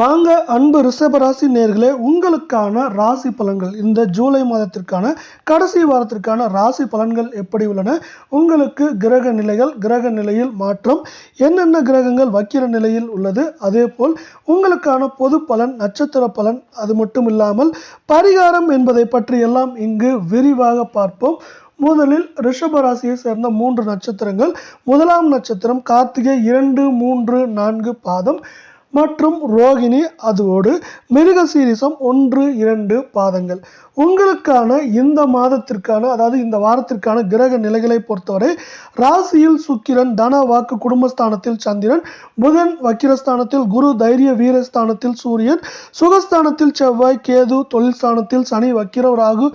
வாங்க அன்பு ரிஷபராசி நேர்களே உங்களுக்கான ராசி பலன்கள். இந்த ஜூலை மாதத்திற்கான கடைசி வாரத்திற்கான ராசி பலன்கள் எப்படி உள்ளன? உங்களுக்கு கிரக நிலைகள் கிரக நிலையில் மாற்றம் என்னென்ன கிரகங்கள் வக்கிர நிலையில் உள்ளது? அதே போல் உங்களுக்கான பொது பலன் நட்சத்திர பலன் அது மட்டும் இல்லாமல் பரிகாரம் என்பதை பற்றி எல்லாம் இங்கு விரிவாக பார்ப்போம். முதலில் ரிஷபராசியை சேர்ந்த மூன்று நட்சத்திரங்கள். முதலாம் நட்சத்திரம் கார்த்திகை இரண்டு மூன்று நான்கு பாதம். மற்றும் ரோகிணி அதோடு மிருகசீரிசம் ஒன்று இரண்டு பாதங்கள். உங்களுக்கான இந்த மாதத்திற்கான அதாவது இந்த வாரத்திற்கான கிரக நிலைகளை பொறுத்தவரை ராசியில் சுக்கிரன் தன வாக்கு குடும்பஸ்தானத்தில் சந்திரன் புதன் வக்கிரஸ்தானத்தில் குரு தைரிய வீரஸ்தானத்தில் சூரியன் சுகஸ்தானத்தில் செவ்வாய் கேது தொழில் ஸ்தானத்தில் சனி வக்கிர ராகு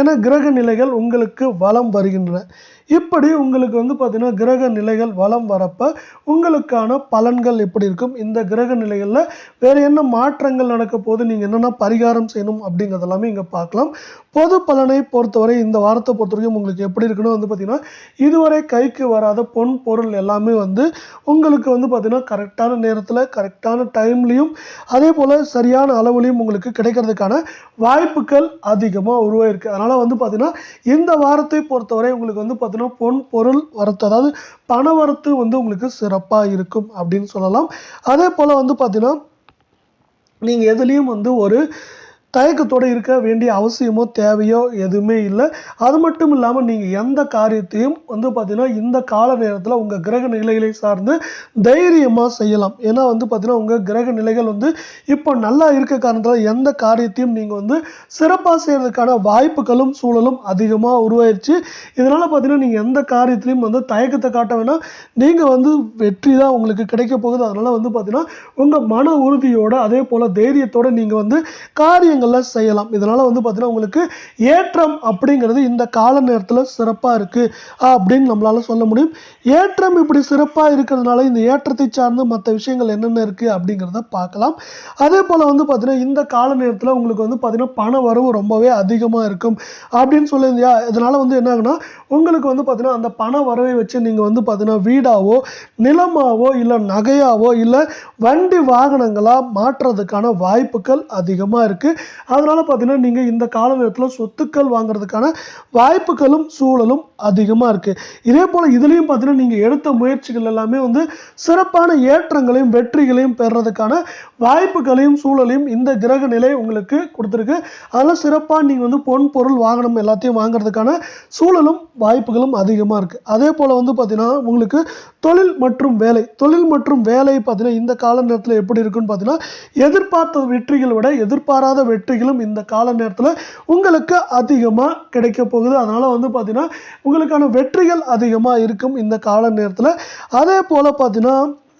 என கிரக நிலைகள் உங்களுக்கு வலம் வருகின்றன. இப்படி உங்களுக்கு வந்து பார்த்தீங்கன்னா கிரக நிலைகள் வலம் வரப்ப உங்களுக்கான பலன்கள் எப்படி இருக்கும்? இந்த கிரக நிலைகளில் வேறு என்ன மாற்றங்கள் நடக்க போது நீங்கள் என்னென்ன பரிகாரம் செய்யணும் அப்படிங்கிறதெல்லாமே இங்கே பார்க்கலாம். பொது பலனை பொறுத்தவரை இந்த வாரத்தை பொறுத்த வரைக்கும் உங்களுக்கு எப்படி இருக்குன்னு வந்து பார்த்திங்கன்னா இதுவரை கைக்கு வராத பொன் பொருள் எல்லாமே வந்து உங்களுக்கு வந்து பார்த்திங்கன்னா கரெக்டான நேரத்தில் கரெக்டான டைம்லையும் அதே போல் சரியான அளவுலையும் உங்களுக்கு கிடைக்கிறதுக்கான வாய்ப்புகள் அதிகமாக உருவாயிருக்கு. அதனால் வந்து பார்த்திங்கன்னா இந்த வாரத்தை பொறுத்தவரை உங்களுக்கு வந்து பார்த்தீங்கன்னா பொன் பொருள் வரத்து அதாவது பண வரத்து வந்து உங்களுக்கு சிறப்பாக இருக்கும் அப்படின்னு சொல்லலாம். அதே போல் வந்து பார்த்திங்கன்னா நீங்கள் எதுலேயும் வந்து ஒரு தயக்கத்தோடு இருக்க வேண்டிய அவசியமோ தேவையோ எதுவுமே இல்லை. அது மட்டும் இல்லாமல் நீங்கள் எந்த காரியத்தையும் வந்து பார்த்தீங்கன்னா இந்த கால நேரத்தில் உங்கள் கிரக நிலைகளை சார்ந்து தைரியமாக செய்யலாம். ஏன்னா வந்து பார்த்திங்கன்னா உங்கள் கிரக நிலைகள் வந்து இப்போ நல்லா இருக்க காரணத்தில் எந்த காரியத்தையும் நீங்கள் வந்து சிறப்பாக செய்கிறதுக்கான வாய்ப்புகளும் சூழலும் அதிகமாக உருவாயிருச்சு. இதனால் பார்த்தீங்கன்னா நீங்கள் எந்த காரியத்திலையும் வந்து தயக்கத்தை காட்ட வேணாம். நீங்கள் வந்து வெற்றி தான் உங்களுக்கு கிடைக்க போகுது. அதனால் வந்து பார்த்தீங்கன்னா உங்கள் மன உறுதியோடு அதே போல் தைரியத்தோட நீங்கள் வந்து காரியங்கள் விஷயங்கள்லாம் செய்யலாம். இதனால் வந்து பார்த்திங்கன்னா உங்களுக்கு ஏற்றம் அப்படிங்கிறது இந்த கால நேரத்தில் சிறப்பாக இருக்குது அப்படின்னு நம்மளால சொல்ல முடியும். ஏற்றம் இப்படி சிறப்பாக இருக்கிறதுனால இந்த ஏற்றத்தை சார்ந்து மற்ற விஷயங்கள் என்னென்ன இருக்குது அப்படிங்கிறத பார்க்கலாம். அதே போல் வந்து பார்த்தீங்கன்னா இந்த கால நேரத்தில் உங்களுக்கு வந்து பார்த்தீங்கன்னா பண வரவு ரொம்பவே அதிகமாக இருக்கும் அப்படின்னு சொல்லியிருந்தியா? இதனால் வந்து என்ன ஆகுனா உங்களுக்கு வந்து பார்த்தீங்கன்னா அந்த பண வரவை வச்சு நீங்கள் வந்து பார்த்தீங்கன்னா வீடாவோ நிலமாவோ இல்லை நகையாவோ இல்லை வண்டி வாகனங்களாக மாற்றுறதுக்கான வாய்ப்புகள் அதிகமாக இருக்குது அதனால் பார்த்தீங்கன்னா நீங்கள் இந்த கால நேரத்தில் சொத்துக்கள் வாங்குறதுக்கான வாய்ப்புகளும் சூழலும் அதிகமாக இருக்குது இதே போல் இதுலேயும் பார்த்தீங்கன்னா நீங்கள் எடுத்த முயற்சிகள் எல்லாமே வந்து சிறப்பான ஏற்றங்களையும் வெற்றிகளையும் பெறுறதுக்கான வாய்ப்புகளையும் சூழலையும் இந்த கிரக நிலை உங்களுக்கு கொடுத்துருக்கு. அதெல்லாம் சிறப்பாக நீங்கள் வந்து பொன் பொருள் வாகனம் எல்லாத்தையும் வாங்குறதுக்கான சூழலும் வாய்ப்புகளும் அதிகமாக இருக்குது அதே போல் வந்து பார்த்தீங்கன்னா உங்களுக்கு தொழில் மற்றும் வேலை தொழில் மற்றும் வேலை பார்த்தீங்கன்னா இந்த கால நேரத்தில் எப்படி இருக்குன்னு பார்த்தீங்கன்னா எதிர்பார்த்த வெற்றிகளை விட எதிர்பாராத வெற்றி வெற்றிகளும் இந்த கால நேரத்தில் உங்களுக்கு அதிகமாக கிடைக்க போகுது. அதனால் வந்து பார்த்தீங்கன்னா உங்களுக்கான வெற்றிகள் அதிகமாக இருக்கும் இந்த கால நேரத்தில். அதே போல் பார்த்தீங்கன்னா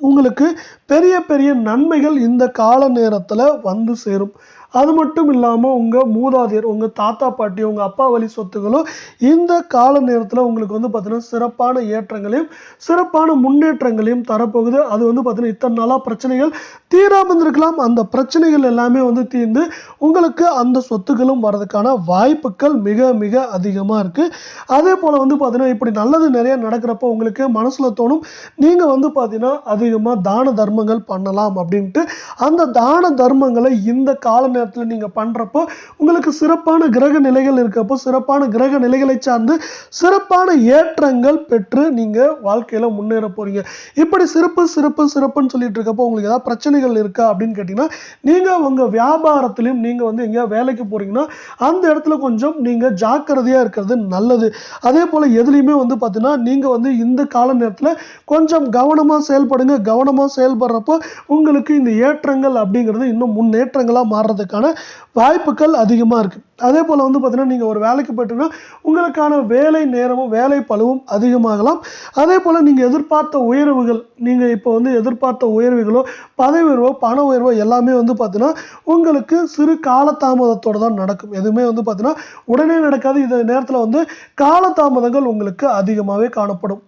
உங்களுக்கு பெரிய பெரிய நன்மைகள் இந்த கால நேரத்தில் வந்து சேரும். அது மட்டும் இல்லாமல் உங்கள் மூதாதையர் உங்கள் தாத்தா பாட்டி உங்கள் அப்பா வழி சொத்துகளோ இந்த கால நேரத்தில் உங்களுக்கு வந்து பார்த்தீங்கன்னா சிறப்பான ஏற்றங்களையும் சிறப்பான முன்னேற்றங்களையும் தரப்போகுது. அது வந்து பார்த்தீங்கன்னா இத்தனை நாளாக பிரச்சனைகள் தீராமல் இருந்திருக்கலாம் அந்த பிரச்சனைகள் எல்லாமே வந்து தீர்ந்து உங்களுக்கு அந்த சொத்துக்களும் வரதுக்கான வாய்ப்புகள் மிக மிக அதிகமாக இருக்குது அதே போல் வந்து பார்த்தீங்கன்னா இப்படி நல்லது நிறைய நடக்கிறப்போ உங்களுக்கு மனசில் தோணும் நீங்கள் வந்து பார்த்தீங்கன்னா அதிகமாக தான தர்மங்கள் பண்ணலாம் அப்படின்ட்டு அந்த தான தர்மங்களை இந்த கால நேரத்தில் நீங்கள் பண்ணுறப்போ உங்களுக்கு சிறப்பான கிரக நிலைகள் இருக்கப்போ சிறப்பான கிரக நிலைகளை சார்ந்து சிறப்பான ஏற்றங்கள் பெற்று நீங்கள் வாழ்க்கையில் முன்னேற போகிறீங்க இப்படி சிறப்பு சிறப்பு சிறப்புன்னு சொல்லிட்டு இருக்கப்போ உங்களுக்கு ஏதாவது பிரச்சனைகள் இருக்கா அப்படின்னு கேட்டிங்கன்னா நீங்கள் உங்கள் வியாபாரத்திலையும் நீங்கள் வந்து எங்கேயா வேலைக்கு போகிறீங்கன்னா அந்த இடத்துல கொஞ்சம் நீங்கள் ஜாக்கிரதையாக இருக்கிறது நல்லது. அதே போல் எதுலேயுமே வந்து பார்த்தீங்கன்னா நீங்கள் வந்து இந்த கால நேரத்தில் கொஞ்சம் கவனமாக செயல்படுங்க. கவனமாக செயல்படுறப்போ உங்களுக்கு இந்த ஏற்றங்கள் அப்படிங்கிறது இன்னும் முன்னேற்றங்களாக போகிறதுக்கான வாய்ப்புகள் அதிகமாக இருக்குது. அதே போல் வந்து பார்த்தீங்கன்னா நீங்கள் ஒரு வேலைக்கு போயிட்டீங்கன்னா உங்களுக்கான வேலை நேரமும் வேலை பழுவும் அதிகமாகலாம். அதே போல் நீங்கள் எதிர்பார்த்த உயர்வுகள் நீங்கள் இப்போ வந்து எதிர்பார்த்த உயர்வுகளோ பதவி உயர்வோ பண உயர்வோ எல்லாமே வந்து பார்த்தீங்கன்னா உங்களுக்கு சிறு காலதாமதத்தோடு தான் நடக்கும். எதுவுமே வந்து பார்த்தீங்கன்னா உடனே நடக்காது. இந்த நேரத்தில் வந்து காலதாமதங்கள் உங்களுக்கு அதிகமாகவே காணப்படும்.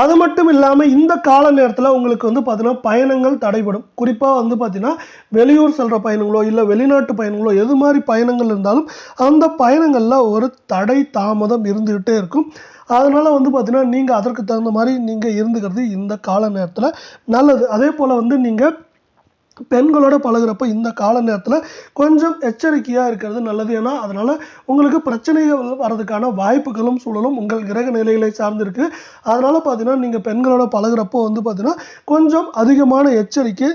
அது மட்டும் இல்லாமல் இந்த கால நேரத்தில் உங்களுக்கு வந்து பார்த்தீங்கன்னா பயணங்கள் தடைபடும். குறிப்பாக வந்து பார்த்தீங்கன்னா வெளியூர் செல்கிற பயணங்களோ இல்லை வெளிநாட்டு பயணங்களோ எது மாதிரி பயணங்கள் இருந்தாலும் அந்த பயணங்களில் ஒரு தடை தாமதம் இருந்துக்கிட்டே இருக்கும். அதனால் வந்து பார்த்தீங்கன்னா நீங்கள் அதற்கு தகுந்த மாதிரி நீங்கள் இருந்துக்கிறது இந்த கால நேரத்தில் நல்லது. அதே போல் வந்து நீங்கள் பெண்களோட பழகிறப்ப இந்த கால நேரத்தில் கொஞ்சம் எச்சரிக்கையாக இருக்கிறது நல்லது. ஏன்னா அதனால் உங்களுக்கு பிரச்சனைகள் வர்றதுக்கான வாய்ப்புகளும் சூழலும் உங்கள் கிரக நிலைகளை சார்ந்திருக்கு. அதனால் பார்த்தீங்கன்னா நீங்கள் பெண்களோட பழகுறப்போ வந்து பார்த்தீங்கன்னா கொஞ்சம் அதிகமான எச்சரிக்கை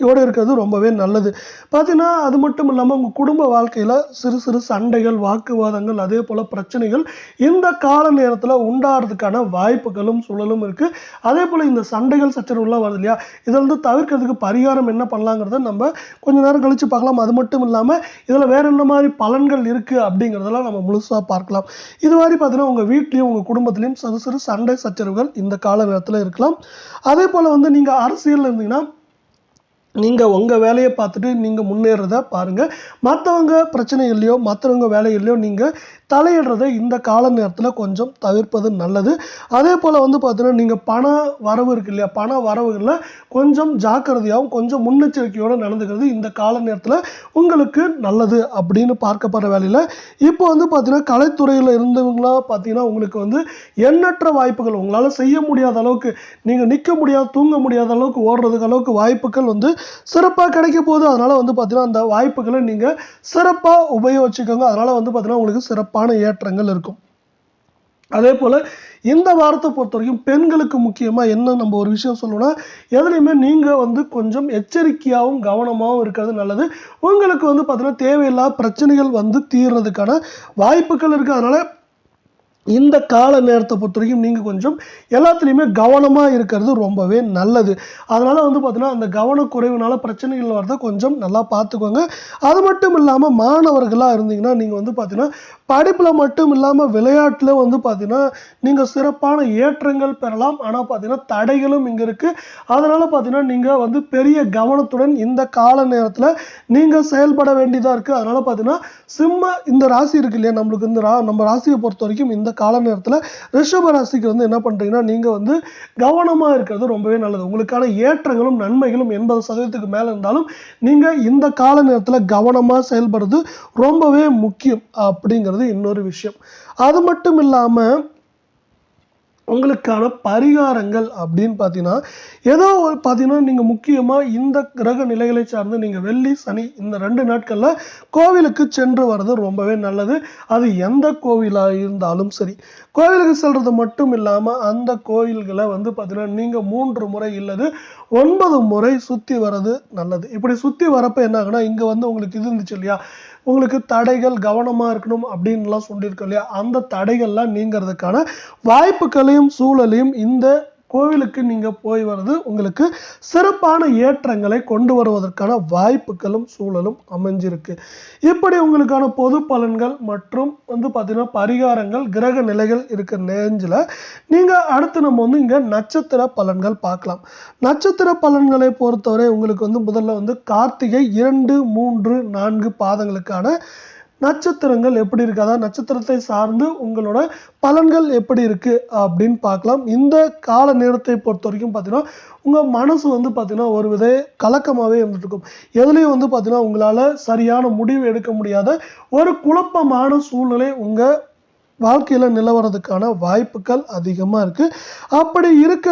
யோடு இருக்கிறது ரொம்பவே நல்லது. பார்த்தீங்கன்னா அது மட்டும் இல்லாமல் உங்கள் குடும்ப வாழ்க்கையில் சிறு சிறு சண்டைகள் வாக்குவாதங்கள் அதே போல் பிரச்சனைகள் இந்த கால நேரத்தில் உண்டாகிறதுக்கான வாய்ப்புகளும் சூழலும் இருக்குது அதே போல் இந்த சண்டைகள் சச்சரவுலாம் வருது இல்லையா? இதிலிருந்து தவிர்க்கிறதுக்கு பரிகாரம் என்ன பண்ணலாங்கிறத நம்ம கொஞ்ச நேரம் கழித்து பார்க்கலாம். அது மட்டும் இல்லாமல் இதில் வேறு என்ன மாதிரி பலன்கள் இருக்குது அப்படிங்கிறதெல்லாம் நம்ம முழுசாக பார்க்கலாம். இது மாதிரி பார்த்தீங்கன்னா உங்கள் வீட்லேயும் உங்கள் குடும்பத்துலேயும் சிறு சிறு சண்டை சச்சரவுகள் இந்த கால நேரத்தில் இருக்கலாம். அதே போல் வந்து நீங்கள் அரசியலில் இருந்தீங்கன்னா நீங்கள் உங்கள் வேலையை பார்த்துட்டு நீங்கள் முன்னேறதா பாருங்கள் மற்றவங்க பிரச்சனைகள்லையோ மற்றவங்க வேலைகள்லையோ நீங்கள் தலையிடுறதை இந்த கால நேரத்தில் கொஞ்சம் தவிர்ப்பது நல்லது. அதே போல் வந்து பார்த்தீங்கன்னா நீங்கள் பண வரவு இருக்கு இல்லையா? பண வரவுகளில் கொஞ்சம் ஜாக்கிரதையாகவும் கொஞ்சம் முன்னெச்சரிக்கையோடு நடந்துக்கிறது இந்த கால நேரத்தில் உங்களுக்கு நல்லது அப்படின்னு பார்க்கப்படுற வேலையில். இப்போ வந்து பார்த்தீங்கன்னா கலைத்துறையில் இருந்தவங்களாம் பார்த்தீங்கன்னா உங்களுக்கு வந்து எண்ணற்ற வாய்ப்புகள் உங்களால் செய்ய முடியாத அளவுக்கு நீங்கள் நிற்க முடியாத தூங்க முடியாத அளவுக்கு ஓடுறதுக்கு அளவுக்கு வாய்ப்புகள் வந்து சிறப்பாக கிடைக்க போகுது. அதனால் வந்து பார்த்தீங்கன்னா அந்த வாய்ப்புகளை நீங்கள் சிறப்பாக உபயோகிச்சுக்கோங்க. அதனால் வந்து பார்த்தீங்கன்னா உங்களுக்கு சிறப்பான ஏற்றங்கள் இருக்கும். அதே போல் இந்த வாரத்தை பொறுத்த வரைக்கும் பெண்களுக்கு முக்கியமாக என்ன நம்ம ஒரு விஷயம் சொல்லணும்னா எதுலையுமே நீங்கள் வந்து கொஞ்சம் எச்சரிக்கையாகவும் கவனமாகவும் இருக்கிறது நல்லது. உங்களுக்கு வந்து பார்த்தீங்கன்னா தேவையில்லாத பிரச்சனைகள் வந்து தீர்றதுக்கான வாய்ப்புகள் இருக்குது அதனால் இந்த கால நேரத்தை பொறுத்த வரைக்கும் நீங்கள் கொஞ்சம் எல்லாத்துலேயுமே கவனமாக இருக்கிறது ரொம்பவே நல்லது. அதனால் வந்து பார்த்தீங்கன்னா அந்த கவனக்குறைவுனால பிரச்சனைகள் வரதை கொஞ்சம் நல்லா பார்த்துக்கோங்க. அது மட்டும் இல்லாமல் மாணவர்களாக இருந்தீங்கன்னா நீங்கள் வந்து பார்த்தீங்கன்னா படிப்பில் மட்டும் இல்லாமல் விளையாட்டில் வந்து பார்த்தீங்கன்னா நீங்கள் சிறப்பான ஏற்றங்கள் பெறலாம். ஆனால் பார்த்தீங்கன்னா தடைகளும் இங்கே இருக்குது அதனால் பார்த்தீங்கன்னா நீங்கள் வந்து பெரிய கவனத்துடன் இந்த கால நேரத்தில் நீங்கள் செயல்பட வேண்டியதாக இருக்குது அதனால் பார்த்தீங்கன்னா சிம்ம இந்த ராசி இருக்கு இல்லையா? நம்மளுக்கு இந்த ரா நம்ம ராசியை பொறுத்த வரைக்கும் இந்த கால நேரத்தில் ரிஷப ராசிக்கு வந்து என்ன பண்ணுறீங்கன்னா நீங்கள் வந்து கவனமாக இருக்கிறது ரொம்பவே நல்லது. உங்களுக்கான ஏற்றங்களும் நன்மைகளும் எண்பது சதவீதத்துக்கு மேலே இருந்தாலும் நீங்கள் இந்த கால நேரத்தில் கவனமாக செயல்படுறது ரொம்பவே முக்கியம் அப்படிங்கிறது இன்னொரு விஷயம். அது மட்டும் இல்லாமல் உங்களுக்கான பரிகாரங்கள் அப்படின்னு பார்த்தீங்கன்னா ஏதோ ஒரு பார்த்தீங்கன்னா நீங்கள் முக்கியமாக இந்த கிரக நிலைகளை சார்ந்து நீங்கள் வெள்ளி சனி இந்த ரெண்டு நாட்களில் கோவிலுக்கு சென்று வர்றது ரொம்பவே நல்லது. அது எந்த கோவிலாக இருந்தாலும் சரி. கோவிலுக்கு செல்வது மட்டும் இல்லாமல் அந்த கோயில்களை வந்து பார்த்தீங்கன்னா நீங்கள் மூன்று முறை இல்லது ஒன்பது முறை சுற்றி வர்றது நல்லது. இப்படி சுற்றி வரப்போ என்ன ஆகுனா இங்கே வந்து உங்களுக்கு இது இருந்துச்சு இல்லையா? உங்களுக்கு தடைகள் கவனமாக இருக்கணும் அப்படின்லாம் சொல்லியிருக்கோம் இல்லையா? அந்த தடைகள்லாம் நீங்கிறதுக்கான வாய்ப்புகளையும் சூழலையும் இந்த கோவிலுக்கு நீங்கள் போய் வர்றது உங்களுக்கு சிறப்பான ஏற்றங்களை கொண்டு வருவதற்கான வாய்ப்புகளும் சூழலும் அமைஞ்சிருக்கு. இப்படி உங்களுக்கான பொது பலன்கள் மற்றும் வந்து பார்த்திங்கன்னா பரிகாரங்கள் கிரக நிலைகள் இருக்கிற நேஞ்சில் நீங்கள் அடுத்து நம்ம வந்து இங்கே நட்சத்திர பலன்கள் பார்க்கலாம். நட்சத்திர பலன்களை பொறுத்தவரை உங்களுக்கு வந்து முதல்ல வந்து கார்த்திகை இரண்டு மூன்று நான்கு பாதங்களுக்கான நட்சத்திரங்கள் எப்படி இருக்கு? அதாவது நட்சத்திரத்தை சார்ந்து உங்களோட பலன்கள் எப்படி இருக்கு? அப்படின்னு பார்க்கலாம். இந்த கால நேரத்தை பொறுத்த வரைக்கும் பார்த்தீங்கன்னா உங்கள் மனசு வந்து பார்த்தீங்கன்னா ஒரு வித கலக்கமாகவே இருந்துட்டு இருக்கும் எதுலேயும் வந்து பார்த்தீங்கன்னா உங்களால் சரியான முடிவு எடுக்க முடியாத ஒரு குழப்பமான சூழ்நிலை உங்கள் வாழ்க்கையில் நிலவரதுக்கான வாய்ப்புகள் அதிகமாக இருக்குது அப்படி இருக்க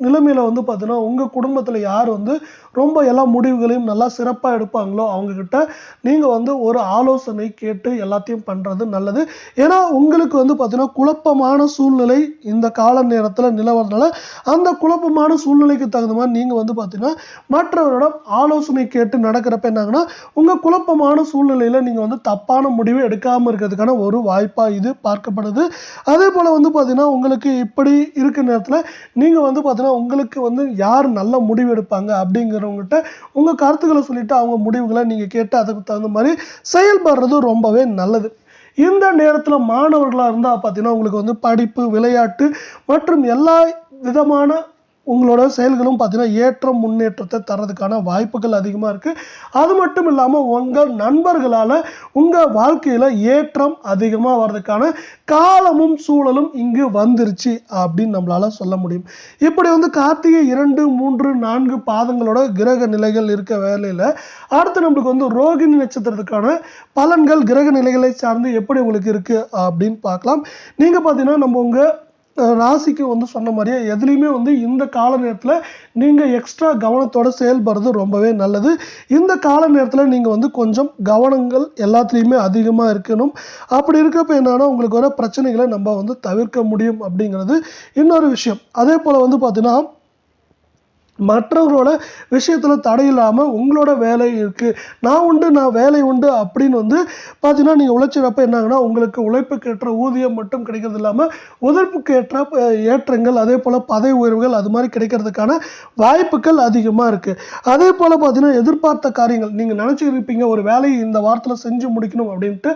நிலைமையில் வந்து பார்த்தீங்கன்னா உங்கள் குடும்பத்தில் யார் வந்து ரொம்ப எல்லா முடிவுகளையும் நல்லா சிறப்பாக எடுப்பாங்களோ அவங்கக்கிட்ட நீங்கள் வந்து ஒரு ஆலோசனை கேட்டு எல்லாத்தையும் பண்ணுறது நல்லது. ஏன்னா உங்களுக்கு வந்து பார்த்தீங்கன்னா குழப்பமான சூழ்நிலை இந்த கால நேரத்தில் நிலவரனால அந்த குழப்பமான சூழ்நிலைக்கு தகுந்த மாதிரி நீங்கள் வந்து பார்த்தீங்கன்னா மற்றவரிடம் ஆலோசனை கேட்டு நடக்கிறப்ப என்னாங்கன்னா உங்கள் குழப்பமான சூழ்நிலையில் நீங்கள் வந்து தப்பான முடிவு எடுக்காமல் இருக்கிறதுக்கான ஒரு வாய்ப்பாக இது பார்க்கப்படுது. அதே போல் வந்து பார்த்தீங்கன்னா உங்களுக்கு இப்படி இருக்கிற நேரத்தில் நீங்கள் வந்து பார்த்தீங்கன்னா உங்களுக்கு வந்து யார் நல்ல முடிவு எடுப்பாங்க அப்படிங்கிறவங்ககிட்ட உங்கள் கருத்துக்களை சொல்லிட்டு அவங்க முடிவுகளை நீங்கள் கேட்டு அதுக்கு தகுந்த மாதிரி செயல்படுறது ரொம்பவே நல்லது. இந்த நேரத்தில் மாணவர்களாக இருந்தால் பார்த்தீங்கன்னா உங்களுக்கு வந்து படிப்பு விளையாட்டு மற்றும் எல்லா விதமான உங்களோட செயல்களும் பார்த்தீங்கன்னா ஏற்றம் முன்னேற்றத்தை தரதுக்கான வாய்ப்புகள் அதிகமாக இருக்குது அது மட்டும் இல்லாமல் உங்கள் நண்பர்களால் உங்கள் வாழ்க்கையில் ஏற்றம் அதிகமாக வர்றதுக்கான காலமும் சூழலும் இங்கு வந்துருச்சு அப்படின்னு நம்மளால் சொல்ல முடியும். இப்படி வந்து கார்த்திகை இரண்டு மூன்று நான்கு பாதங்களோட கிரக நிலைகள் இருக்க வேலையில் அடுத்து நம்மளுக்கு வந்து ரோகிணி நட்சத்திரத்துக்கான பலன்கள் கிரக நிலைகளை சார்ந்து எப்படி உங்களுக்கு இருக்குது அப்படின்னு பார்க்கலாம். நீங்கள் பார்த்தீங்கன்னா நம்ம உங்கள் ராசிக்கு வந்து சொன்ன மாதிரியே எதுலேயுமே வந்து இந்த கால நேரத்தில் நீங்கள் எக்ஸ்ட்ரா கவனத்தோட செயல்படுறது ரொம்பவே நல்லது. இந்த கால நேரத்தில் நீங்கள் வந்து கொஞ்சம் கவனங்கள் எல்லாத்துலேயுமே அதிகமாக இருக்கணும். அப்படி இருக்கப்ப என்னன்னா உங்களுக்கு வர பிரச்சனைகளை நம்ம வந்து தவிர்க்க முடியும் அப்படிங்கிறது இன்னொரு விஷயம். அதே போல் வந்து பார்த்தீங்கன்னா மற்றவர்களோட விஷயத்தில் தடை இல்லாமல் உங்களோட வேலை இருக்குது நான் உண்டு நான் வேலை உண்டு அப்படின்னு வந்து பார்த்தீங்கன்னா நீங்கள் உழைச்சிறப்ப என்னாங்கன்னா உங்களுக்கு உழைப்புக்கு ஏற்ற ஊதியம் மட்டும் கிடைக்கிறது இல்லாமல் உழைப்புக்கு ஏற்ற ஏற்றங்கள் அதே போல் பதவி உயர்வுகள் அது மாதிரி கிடைக்கிறதுக்கான வாய்ப்புகள் அதிகமாக இருக்குது அதே போல் பார்த்தீங்கன்னா எதிர்பார்த்த காரியங்கள் நீங்கள் நினச்சிருப்பீங்க ஒரு வேலையை இந்த வாரத்தில் செஞ்சு முடிக்கணும் அப்படின்ட்டு.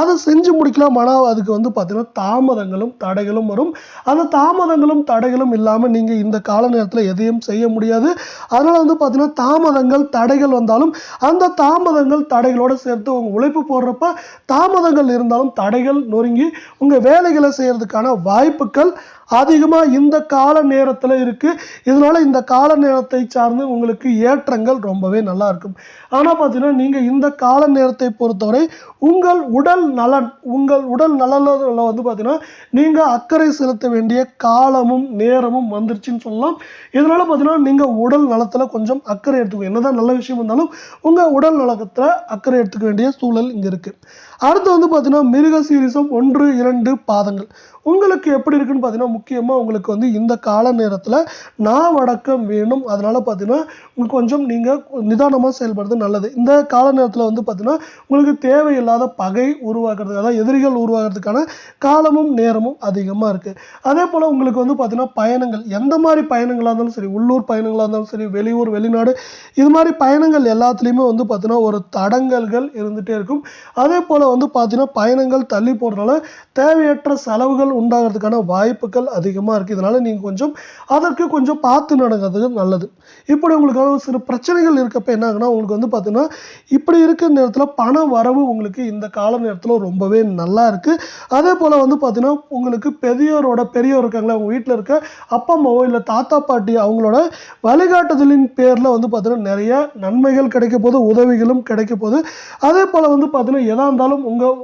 அதை செஞ்சு முடிக்கலாம் ஆனால் அதுக்கு வந்து பார்த்தீங்கன்னா தாமதங்களும் தடைகளும் வரும். அந்த தாமதங்களும் தடைகளும் இல்லாமல் நீங்கள் இந்த கால நேரத்தில் எதையும் செய்ய முடியும் முடியாது. அதனால் வந்து பார்த்திங்கன்னா தாமதங்கள் தடைகள் வந்தாலும் அந்த தாமதங்கள் தடைகளோடு சேர்த்து உங்கள் உழைப்பு போடுறப்ப தாமதங்கள் இருந்தாலும் தடைகள் நொறுங்கி உங்கள் வேலைகளை செய்கிறதுக்கான வாய்ப்புகள் அதிகமாக இந்த கால நேரத்தில் இருக்குது இதனால் இந்த கால நேரத்தை சார்ந்து உங்களுக்கு ஏற்றங்கள் ரொம்பவே நல்லா இருக்கும். ஆனால் பார்த்தீங்கன்னா நீங்கள் இந்த கால நேரத்தை பொறுத்தவரை உங்கள் உடல் நலன் உங்கள் உடல் நலனில் வந்து பார்த்தீங்கன்னா நீங்கள் அக்கறை செலுத்த வேண்டிய காலமும் நேரமும் வந்துருச்சுன்னு சொல்லலாம். இதனால் பார்த்தீங்கன்னா நீங்கள் உடல் நலத்தில் கொஞ்சம் அக்கறை எடுத்துக்கணும் என்னதான் நல்ல விஷயம் இருந்தாலும் உங்கள் உடல் நலத்தில் அக்கறை எடுத்துக்க வேண்டிய சூழல் இங்கே இருக்குது அடுத்து வந்து பார்த்தீங்கன்னா மிருக சீரிசம் ஒன்று இரண்டு பாதங்கள். உங்களுக்கு எப்படி இருக்குன்னு பார்த்தீங்கன்னா முக்கியமாக உங்களுக்கு வந்து இந்த கால நேரத்தில் நான் நாவடக்கம் வேணும். அதனால பார்த்தீங்கன்னா உங்களுக்கு கொஞ்சம் நீங்கள் நிதானமாக செயல்படுறது நல்லது. இந்த கால நேரத்தில் வந்து பார்த்தீங்கன்னா உங்களுக்கு தேவையில்லாத பகை உருவாக்குறதுக்கு அதாவது எதிரிகள் உருவாகிறதுக்கான காலமும் நேரமும் அதிகமாக இருக்குது அதே போல் உங்களுக்கு வந்து பார்த்தீங்கன்னா பயணங்கள் எந்த மாதிரி பயணங்களாக இருந்தாலும் சரி உள்ளூர் பயணங்களாக இருந்தாலும் சரி வெளியூர் வெளிநாடு இது மாதிரி பயணங்கள் எல்லாத்துலேயுமே வந்து பார்த்தீங்கன்னா ஒரு தடங்கல்கள் இருந்துகிட்டே இருக்கும். அதே போல் வந்து பார்த்தீங்கன்னா பயணங்கள் தள்ளி போடுறதுனால தேவையற்ற செலவுகள் உண்டாகிறதுக்கான வாய்ப்புகள் அதிகமாக இருக்குது இதனால் நீங்கள் கொஞ்சம் அதற்கு கொஞ்சம் பார்த்து நடக்கிறது நல்லது. இப்படி உங்களுக்கு ஒரு சில பிரச்சனைகள் இருக்கப்ப என்ன ஆகுனா உங்களுக்கு வந்து பார்த்தீங்கன்னா இப்படி இருக்கிற நேரத்தில் பண வரவு உங்களுக்கு இந்த கால நேரத்தில் ரொம்பவே நல்லா இருக்குது அதே போல் வந்து பார்த்தீங்கன்னா உங்களுக்கு பெரியோரோட பெரியோர் இருக்காங்களா உங்கள் வீட்டில் இருக்க அப்பா அம்மாவோ இல்லை தாத்தா பாட்டி அவங்களோட வழிகாட்டுதலின் பேரில் வந்து பார்த்தீங்கன்னா நிறைய நன்மைகள் கிடைக்க போது உதவிகளும் கிடைக்க போது. அதே போல் வந்து பார்த்தீங்கன்னா எதா இருந்தாலும் உங்கள்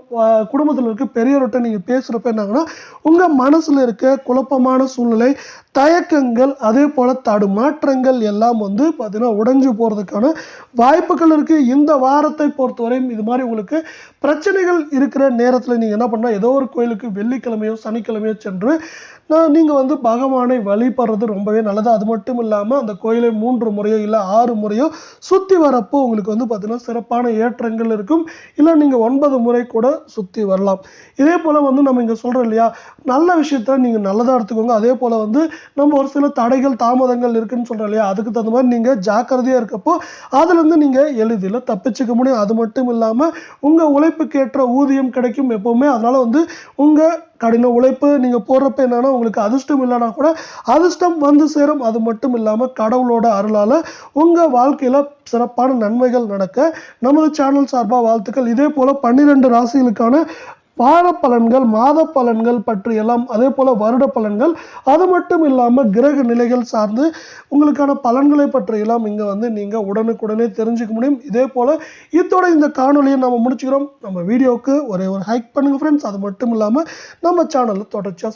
குடும்பத்தில் இருக்க பெரியவர்கிட்ட நீங்கள் பேசுகிறப்ப என்னாங்கன்னா உங்கள் மனசில் இருக்க குழப்பமான சூழ்நிலை தயக்கங்கள் அதே போல் தடுமாற்றங்கள் எல்லாம் வந்து பார்த்தீங்கன்னா உடைஞ்சு போகிறதுக்கான வாய்ப்புகள் இருக்குது இந்த வாரத்தை பொறுத்தவரையும் இது மாதிரி உங்களுக்கு பிரச்சனைகள் இருக்கிற நேரத்தில் நீங்கள் என்ன பண்ணால் ஏதோ ஒரு கோயிலுக்கு வெள்ளிக்கிழமையோ சனிக்கிழமையோ சென்று நீங்கள் வந்து பகவானை வழிபடுறது ரொம்பவே நல்லது. அது மட்டும் இல்லாமல் அந்த கோயிலை மூன்று முறையோ இல்லை ஆறு முறையோ சுற்றி வரப்போ உங்களுக்கு வந்து பார்த்தீங்கன்னா சிறப்பான ஏற்றங்கள் இருக்கும். இல்லை நீங்கள் ஒன்பது முறை கூட சுற்றி வரலாம். இதே போல் வந்து நம்ம இங்கே சொல்கிறோம் இல்லையா நல்ல விஷயத்த நீங்கள் நல்லதாக எடுத்துக்கோங்க. அதே போல் வந்து நம்ம ஒரு சில தடைகள் தாமதங்கள் இருக்குன்னு சொல்கிறோம் இல்லையா அதுக்கு தகுந்த மாதிரி நீங்கள் ஜாக்கிரதையாக இருக்கப்போ அதுலேருந்து நீங்கள் எளிதில் தப்பிச்சுக்க முடியும். அது மட்டும் இல்லாமல் உங்கள் உழைப்புக்கு ஏற்ற ஊதியம் கிடைக்கும் எப்போவுமே. அதனால் வந்து உங்கள் கடின உழைப்பு நீங்கள் போடுறப்ப என்னன்னா உங்களுக்கு அதிர்ஷ்டம் இல்லைனா கூட அதிர்ஷ்டம் வந்து சேரும். அது மட்டும் இல்லாமல் கடவுளோட அருளால் உங்கள் வாழ்க்கையில் சிறப்பான நன்மைகள் நடக்க. நமது சேனல் சார்பாக வாழ்த்துக்கள். இதே போல் பன்னிரெண்டு ராசிகளுக்கான வார பலன்கள் மாத பலன்கள் பற்றி எல்லாம் அதே போல் வருட பலன்கள் அது மட்டும் இல்லாமல் கிரக நிலைகள் சார்ந்து உங்களுக்கான பலன்களை பற்றியெல்லாம் இங்கே வந்து நீங்கள் உடனுக்குடனே தெரிஞ்சுக்க முடியும். இதே போல் இதோட இந்த காணொலியை நம்ம முடிச்சுக்கிறோம். நம்ம வீடியோவுக்கு ஒரே ஒரு ஹைக் பண்ணுங்கள் ஃப்ரெண்ட்ஸ் அது மட்டும் இல்லாமல் நம்ம சேனலில் தொடர்ச்சியாக